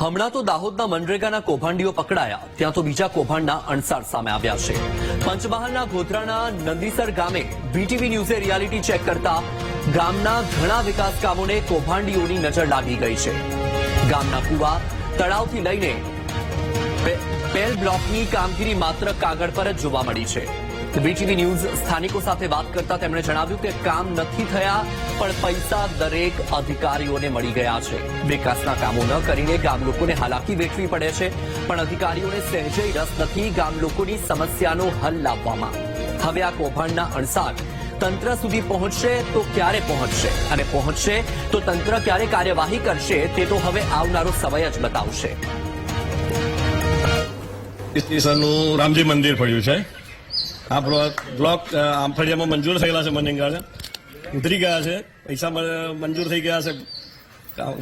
હમણાં તો દાહોદના મનરેગાના કૌભાંડીઓ પકડાયા. ત્યાં તો બીજા કૌભાંડના અણસાર સામે આવ્યા છે. પંચમહાલના ગોધરાના નંદીસર ગામે બીટીવી ન્યૂઝે રિયાલિટી ચેક કરતા ગામના ઘણા વિકાસ કામોને કૌભાંડીઓની નજર લાગી ગઈ છે. ગામના કુવા તળાવથી લઈને પેલ બ્લોકની કામગીરી માત્ર કાગળ પર જ જોવા મળી છે. બીટીવી ન્યૂઝ સ્થાનિકો સાથે વાત કરતા તેમણે જણાવ્યું કે કામ નથી થયા, પણ પૈસા દરેક અધિકારીઓને મળી ગયા છે. વિકાસના કામો ન કરીને ગામ લોકોને હાલાકી વેઠવી પડે છે, પણ અધિકારીઓને સહેજે રસ નથી ગામ લોકોની સમસ્યાનો હલ લાવવામાં. હવે આ કૌભાંડના અણસાર તંત્ર સુધી પહોંચશે તો ક્યારે પહોંચશે? અને પહોંચશે તો તંત્ર ક્યારે કાર્યવાહી કરશે તે તો હવે આવનારો સમય જ બતાવશે. રામજી મંદિર પડ્યું છે. આ બ્લોક બ્લોક અ, મંજૂર થયેલા છે મનરેગા ઉતરી ગયા છે. પૈસા મંજૂર થઈ ગયા છે.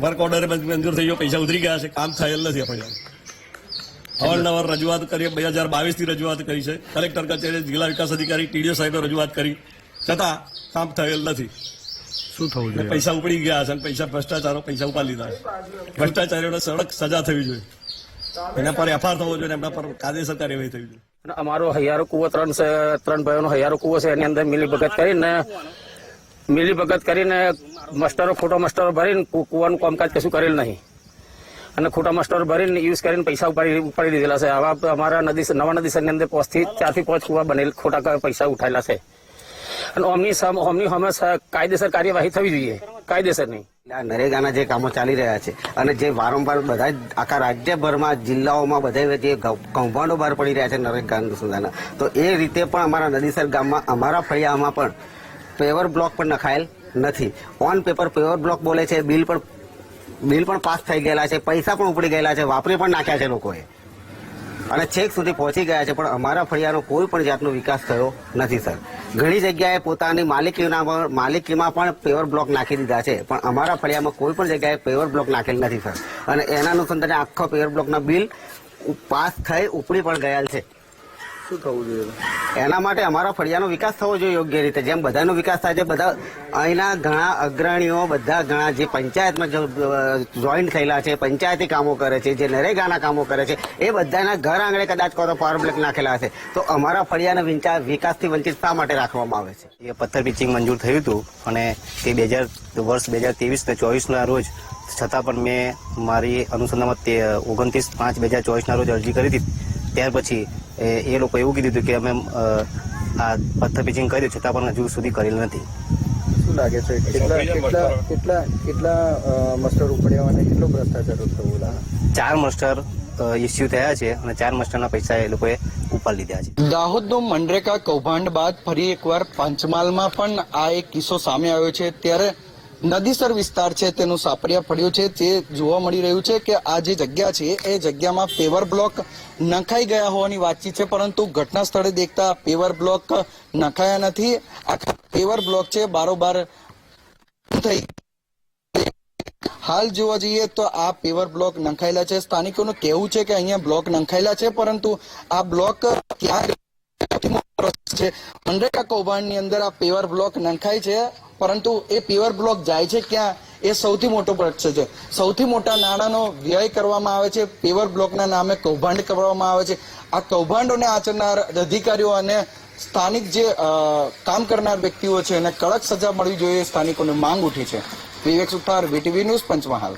વર્ક ઓર્ડર મંજૂર થઈ ગયો. પૈસા ઉતરી ગયા છે. કામ થયેલ નથી આપણે અવારનવાર રજૂઆત કરી. બે હજાર બાવીસથી રજૂઆત કરી છે. કલેક્ટર કચેરી જિલ્લા વિકાસ અધિકારી ટીડીઓ સાહેબે રજૂઆત કરી. છતાં કામ થયેલ નથી. શું થવું જોઈએ? પૈસા ઉપડી ગયા છે અને પૈસા ભ્રષ્ટાચારો પૈસા ઉપાડી લીધા છે. ભ્રષ્ટાચારીઓને સડક સજા થવી જોઈએ. એના પર એફઆર થવો જોઈએ એમના પર કાયદેસર કાર્યવાહી થવી જોઈએ. અમારો હૈયારો કુવો ત્રણ ત્રણ ભાઈઓનો હૈયારો કુવો છે, એની અંદર મિલી ભગત કરીને મિલી ભગત કરીને મસ્ટરો, ખોટો મસ્ટરો ભરીને કુવાનું કામકાજ કશું કરેલ નહીં. અને ખોટા મસ્ટરો ભરીને યુઝ કરીને પૈસા ઉપાડી ઉપાડી દીધેલા છે. આવા અમારા નદી, નવા નદીસરની અંદર પાંચથી, ચારથી પાંચ કુવા બનેલ, ખોટા પૈસા ઉઠાયેલા છે. અને ઓમની ઓમની હમણાં કાયદેસર કાર્યવાહી થવી જોઈએ. કાયદેસર આ નરેગાના જે કામો ચાલી રહ્યા છે અને જે વારંવાર બધા આખા રાજ્યભરમાં, જિલ્લાઓમાં બધા જે કૌભાંડો બહાર પડી રહ્યા છે નરેગા સુધાના તો એ રીતે પણ અમારા નદીસર ગામમાં, અમારા ફળિયામાં પણ પેવર બ્લોક પણ નખાયેલ નથી. ઓન પેપર પેવર બ્લોક બોલે છે, બિલ પણ બિલ પણ પાસ થઈ ગયેલા છે, પૈસા પણ ઉપડી ગયેલા છે, વાપરી પણ નાખ્યા છે લોકોએ. અને છેક સુધી પહોંચી ગયા છે, પણ અમારા ફળિયાનો કોઈ પણ જાતનો વિકાસ થયો નથી, સર. ઘણી જગ્યાએ પોતાની માલિકીના માલિકીમાં પણ પેવર બ્લોક નાખી દીધા છે. પણ અમારા ફળિયામાં કોઈ પણ જગ્યાએ પેવર બ્લોક નાખેલ નથી સર અને એના અનુસંધાને આખો પેવર બ્લોકના બિલ પાસ થઈ ઉપડી પણ ગયેલ છે. શું થવું જોઈએ? એના માટે અમારા ફળિયાનો વિકાસ થવો જોઈએ યોગ્ય રીતે. જેમ બધાનો વિકાસ થાય છે બધા અહીંના ઘણા અગ્રણીઓ બધા ઘણા જે પંચાયતમાં જોઈન થયેલા છે પંચાયતી કામો કરે છે જે નરેગાના કામો કરે છે એ બધાના ઘર આંગણે કદાચ કહો તો પાવર બ્લેક નાખેલા હશે. તો અમારા ફળિયાના વિંચા- વિકાસથી વંચિત શા માટે રાખવામાં આવે છે? એ પથ્થર પિચિંગ મંજૂર થયું હતું અને તે બે હજાર વર્ષ બે હજાર ત્રેવીસ ને ચોવીસના રોજ છતાં પણ મેં મારી અનુસંધાનમાં તે ઓગણત્રીસ પાંચ બે હજાર ચોવીસના રોજ અરજી કરી હતી. ત્યાર પછી એ એ લોકો એવું કીધું હતું કે અમે આ પથ્થર પિચિંગ કર્યું છતાં પણ હજુ સુધી કરેલ નથી. શું લાગે છે? કેટલા કેટલા કેટલા કેટલા મસ્ટર ઉપડ્યા અને કેટલો ભ્રષ્ટાચાર થયો લાગે ચાર મસ્ટર ઇસ્યુ થયા છે અને ચાર મસ્ટરના પૈસા એ લોકોએ ઉપાડી લીધા છે. દાહોદનું મનરેગા કૌભાંડ બાદ ફરી એકવાર પંચમહાલમાં પણ આ એક કિસ્સો સામે આવ્યો છે. ત્યારે નદીસર વિસ્તાર છે, તેનું સાપરિયા પડ્યું છે. તે જોવા મળી રહ્યું છે કે આ જે જગ્યા છે, એ જગ્યામાં પેવર બ્લોક નખાઈ ગયા હોવાની વાતચીત છે, પરંતુ ઘટના સ્થળે દેખતા પેવર બ્લોક નખાયા નથી. આખા પેવર બ્લોક છે, બારોબાર થઈ હાલ જોવા જઈએ તો આ પેવર બ્લોક નંખાયેલા છે. સ્થાનિકોનું કહેવું છે કે અહીંયા બ્લોક નંખાયેલા છે, પરંતુ આ બ્લોક ક્યાં છે? મનરેગા કૌભાંડની અંદર આ પેવર બ્લોક નંખાય છે. પરંતુ એ પેવર બ્લોક જાય છે ક્યાં? એ સૌથી મોટો પ્રશ્ન છે. સૌથી મોટા નાણાંનો વ્યય કરવામાં આવે છે પેવર બ્લોકના નામે કૌભાંડ કરવામાં આવે છે. આ કૌભાંડોને આચરનાર અધિકારીઓ અને સ્થાનિક જે કામ કરનાર વ્યક્તિઓ છે એને કડક સજા મળવી જોઈએ, સ્થાનિકોની માંગ ઉઠી છે. Vivek Suthar VTV news Panchmahal.